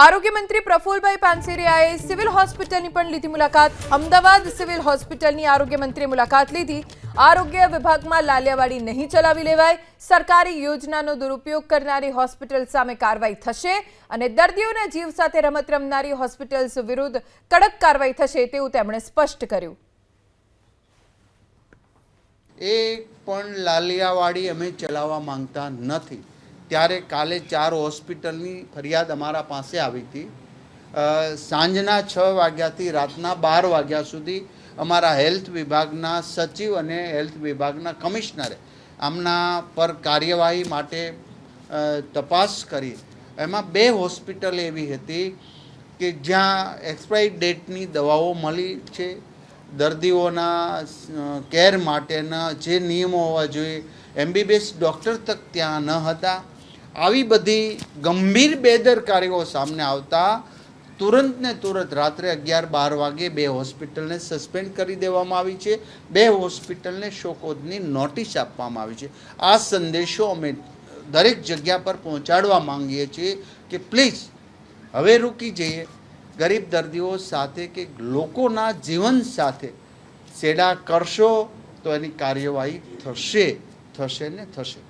આરોગ્ય મંત્રી પ્રફુલભાઈ પાનસેરિયાએ સિવિલ હોસ્પિટલની પણ લીધી મુલાકાત. અમદાવાદ સિવિલ હોસ્પિટલની આરોગ્ય મંત્રીએ મુલાકાત લીધી. આરોગ્ય વિભાગમાં લાલિયાવાડી નહીં ચલાવી લેવાય. સરકારી યોજનાનો દુરુપયોગ કરનારી હોસ્પિટલ સામે કાર્યવાહી થશે અને દર્દીઓના જીવ સાથે રમત રમનારી હોસ્પિટલ્સ વિરુદ્ધ કડક કાર્યવાહી થશે તેવું તેમણે સ્પષ્ટ કર્યું. એ પણ લાલિયાવાડી અમે ચલાવવા માંગતા નથી. ત્યારે કાલે ચાર હોસ્પિટલની ફરિયાદ અમારા પાસે આવી હતી. સાંજના છ વાગ્યાથી રાતના બાર વાગ્યા સુધી અમારા હેલ્થ વિભાગના સચિવ અને હેલ્થ વિભાગના કમિશનરે આમના પર કાર્યવાહી માટે તપાસ કરી. એમાં બે હોસ્પિટલ એવી હતી કે જ્યાં એક્સપાયરી ડેટની દવાઓ મળી છે. દર્દીઓના કેર માટેના જે નિયમો હોવા જોઈએ. એમબીબીએસ ડૉક્ટર તક ત્યાં ન હતા. આવી બધી ગંભીર બેદરકારીઓ સામે આવતા તુરંત ને તુરંત રાત્રે અગિયાર બાર વાગે બે હોસ્પિટલને સસ્પેન્ડ કરી દેવામાં આવી છે. બે હોસ્પિટલને શોકોદની નોટિસ આપવામાં આવી છે. આ સંદેશો અમે દરેક જગ્યા પર પહોંચાડવા માંગીએ છીએ કે પ્લીઝ હવે રૂકી જઈએ. ગરીબ દર્દીઓ સાથે કે લોકોના જીવન સાથે સેડા કરશો તો એની કાર્યવાહી થશે થશે ને થશે.